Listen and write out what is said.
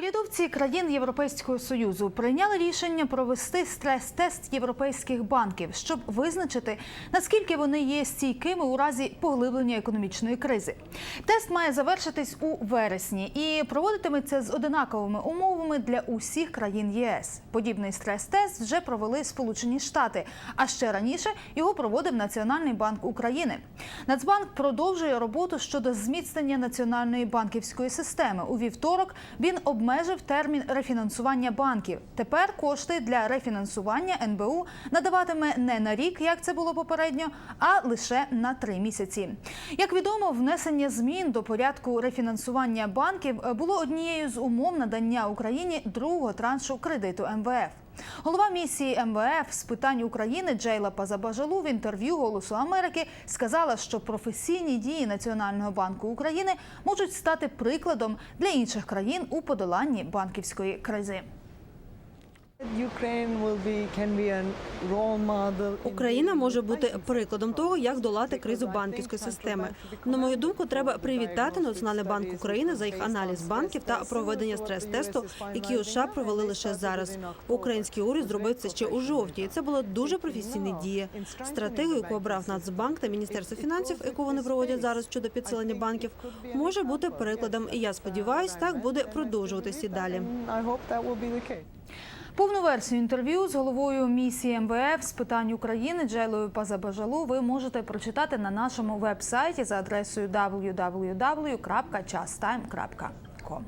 Урядовці країн Європейського союзу прийняли рішення провести стрес-тест європейських банків, щоб визначити наскільки вони є стійкими у разі поглиблення економічної кризи. Тест має завершитись у вересні і проводитиметься з одинаковими умовами для усіх країн ЄС. Подібний стрес-тест вже провели Сполучені Штати. А ще раніше його проводив Національний банк України. Нацбанк продовжує роботу щодо зміцнення національної банківської системи. У вівторок він обмежив термін рефінансування банків. Тепер кошти для рефінансування НБУ надаватиме не на рік, як це було попередньо, а лише на три місяці. Як відомо, внесення змін до порядку рефінансування банків було однією з умов надання Україні другого траншу кредиту МВФ. Голова місії МВФ з питань України Джейла Пазабажалу в інтерв'ю Голосу Америки сказала, що професійні дії Національного банку України можуть стати прикладом для інших країн у подоланні банківської кризи. Україна може бути прикладом того, як долати кризу банківської системи. На мою думку, треба привітати Національний банк України за їх аналіз банків та проведення стрес-тесту, які у США провели лише зараз. Український уряд зробив це ще у жовтні. і Це була дуже професійна дія. Стратегію, яку обрав Нацбанк та Міністерство фінансів, яку вони проводять зараз щодо підсилення банків, може бути прикладом. І я сподіваюся, так буде продовжуватися і далі. Повну версію інтерв'ю з головою місії МВФ з питань України Джейлою Пазабажалу ви можете прочитати на нашому веб-сайті за адресою www.chastime.com.